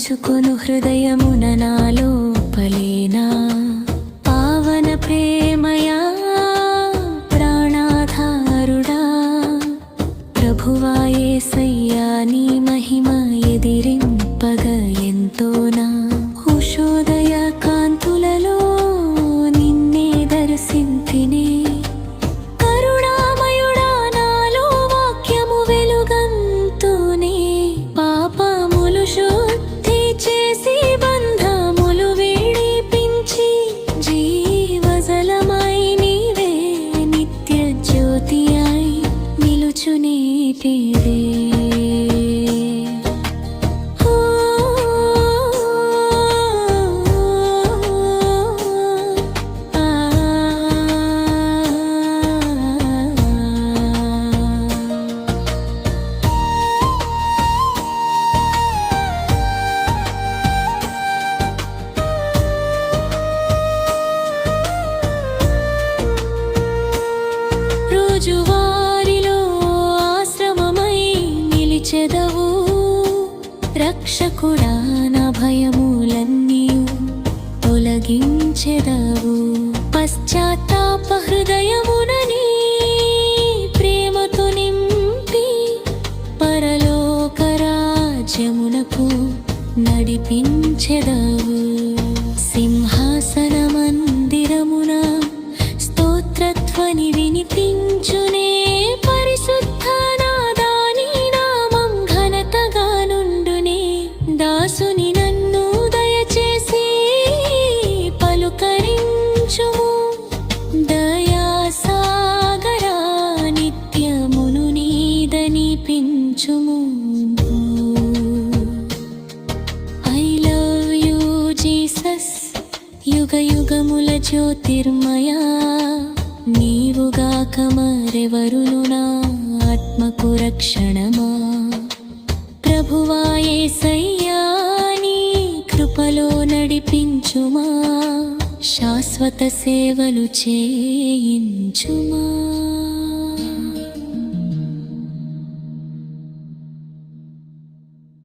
ఉంచుకొను హృదయమున నాలో పలేనా. పావన ప్రేమయా ప్రాణాధారుడా. ప్రభువాయే సయ్యా నీ మహిమ ఎదిరింపగా నిలిచెదవు రక్షకుడా నా భయములన్నీ తొలగించెదవు. పశ్చాత్తాప హృదయమునని ప్రేమతో నింపి పరలోక రాజ్యమునకు నడిపించెదవు. సింహాసన మందిరమున స్తోత్రత్వని వినిపించు యుగ యుగముల జ్యోతిర్మయా నీవుగా కమరెవరులునా ఆత్మకు రక్షణమా? ప్రభువాయే సయ్యాని కృపలో నడిపించుమా? శాశ్వత సేవలు చేయించుమా?